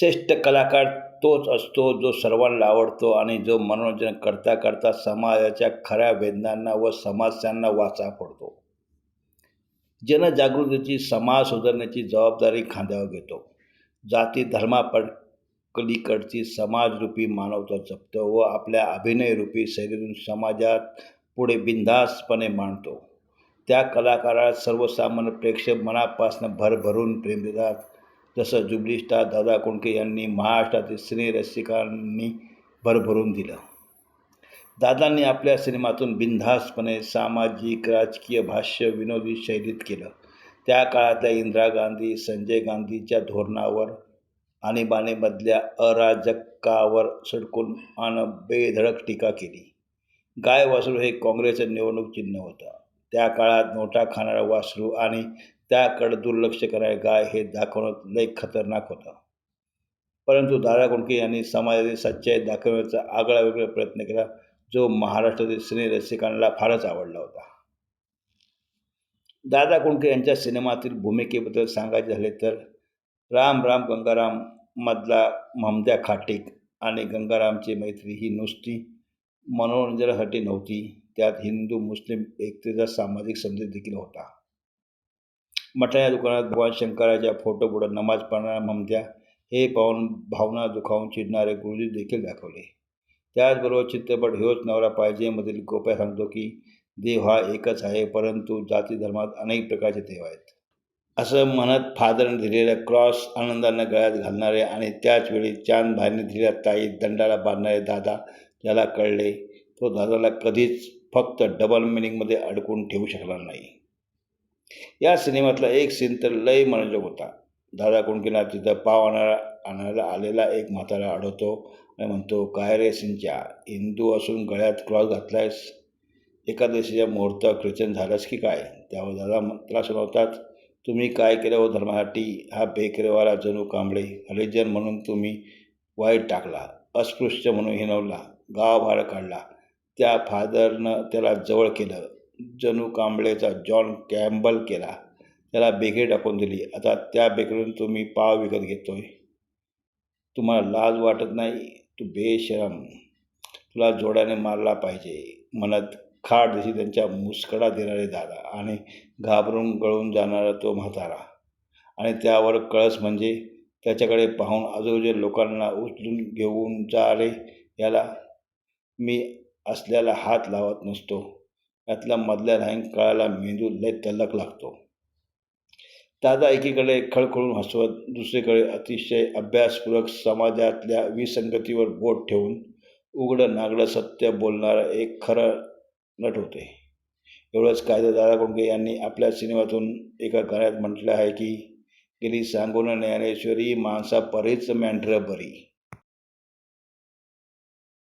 श्रेष्ठ कलाकार तोच असतो जो सर्वांना आवडतो आणि जो मनोरंजन करता करता समाजाच्या खऱ्या वेदनांना व समस्यांना वाचा पडतो. जनजागृतीची समाज सुधारण्याची जबाबदारी खांद्यावर घेतो. जाती धर्मापलीकडची समाजरूपी मानवता जपतो व आपल्या अभिनयरूपी शैलीतून समाजात पुढे बिनधास्तपणे मांडतो. त्या कलाकाराला सर्वसामान्य प्रेक्षक मनापासून भरभरून प्रेम देतात. जसं जुबली स्टार दादा कोंडके यांनी महाराष्ट्रातील सिने रसिकांनी भरभरून दिलं. दादांनी आपल्या सिनेमातून बिनधास्तपणे सामाजिक राजकीय भाष्य विनोदी शैलीत केलं. त्या काळातल्या इंदिरा गांधी संजय गांधीच्या धोरणावर आणीबाणीमधल्या अराजकावर सडकून आणि बेधडक टीका केली. गाय वासरू हे काँग्रेसचं निवडणूक चिन्ह होतं. त्या काळात नोटा खाणारा वासरू आणि त्याकडे दुर्लक्ष करणारे गाय हे दाखवणं लय खतरनाक होतं. परंतु दादा कोंडके यांनी समाजातील सच्चाई दाखवण्याचा आगळा वेगळा प्रयत्न केला जो महाराष्ट्रातील सिने रसिकांना फारच आवडला होता. दादा कोंडके यांच्या सिनेमातील भूमिकेबद्दल सांगायचे झाले तर राम राम गंगाराम मधला ममद्या खाटीक आणि गंगारामची मैत्री ही नुसती मनोरंजनासाठी नव्हती त्यात हिंदू मुस्लिम एकतेचा सामाजिक संदेश देखील होता. मठाच्या दुकानात भगवान शंकराच्या फोटोपुढं नमाज पडणाऱ्या ममत्या हे पाहून भावना दुखावून चिडणारे गुरुजी देखील दाखवले. त्याचबरोबर चित्रपट हेच नवरा पाहिजेमधील गोप्या सांगतो की देव हा एकच आहे परंतु जाती धर्मात अनेक प्रकारचे देव आहेत. असं म्हणत फादरने दिलेल्या क्रॉस आनंदानं गळ्यात घालणारे आणि त्याचवेळी चांद भाईने दिलेल्या ताई दंडाला बांधणारे दादा ज्याला कळले तो दादाला कधीच फक्त डबल मिनिंगमध्ये अडकून ठेवू शकणार नाही. या सिनेमातला एक सीन तर लय मनोरंजक होता. दादा कोंडकेला तिथं पाव आणायला आणायला आलेला एक म्हातारा अडवतो आणि म्हणतो काय रे सिंचा हिंदू असून गळ्यात क्रॉस घातलायस? एकादशीच्या मुहूर्त ख्रिश्चन झालास की काय? त्यावर दादा त्रास सुनावतात तुम्ही काय केलं हो धर्मासाठी? हा बेकरेवाला जणू कांबळे हरिजन म्हणून तुम्ही वाईट टाकला अस्पृश्य म्हणून हिनवला गाव भाडं काढला. त्या फादरनं त्याला जवळ केलं. जणू कांबळेचा जॉन कॅम्बल केला. त्याला बेगे टाकून दिली. आता त्या बेकरीतून तुम्ही पाव विकत घेतो आहे तुम्हाला लाज वाटत नाही? तू बेशरम. तुला जोड्याने मारला पाहिजे. म्हणत खाट दिशी त्यांच्या मुस्कडा देणारे दादा आणि घाबरून गळून जाणारा तो म्हातारा. आणि त्यावर कळस म्हणजे त्याच्याकडे पाहून आजूबाजूच्या लोकांना उचलून घेऊन जा रे. याला मी असल्याला हात लावत नसतो. यातल्या मधल्या राहीन मेंदू लय तलक लागतो. दादा एकीकडे खळखळून हसवत दुसरीकडे अतिशय अभ्यासपूर्वक समाजातल्या विसंगतीवर बोट ठेवून उघडं नागडं सत्य बोलणारा एक खरं नट होते. एवढंच काय तर दादा कोंडके यांनी आपल्या सिनेमातून एका गाण्यात म्हटलं आहे की गेली सांगून ज्ञानेश्वरी माणसा परीच मेंढरं बरी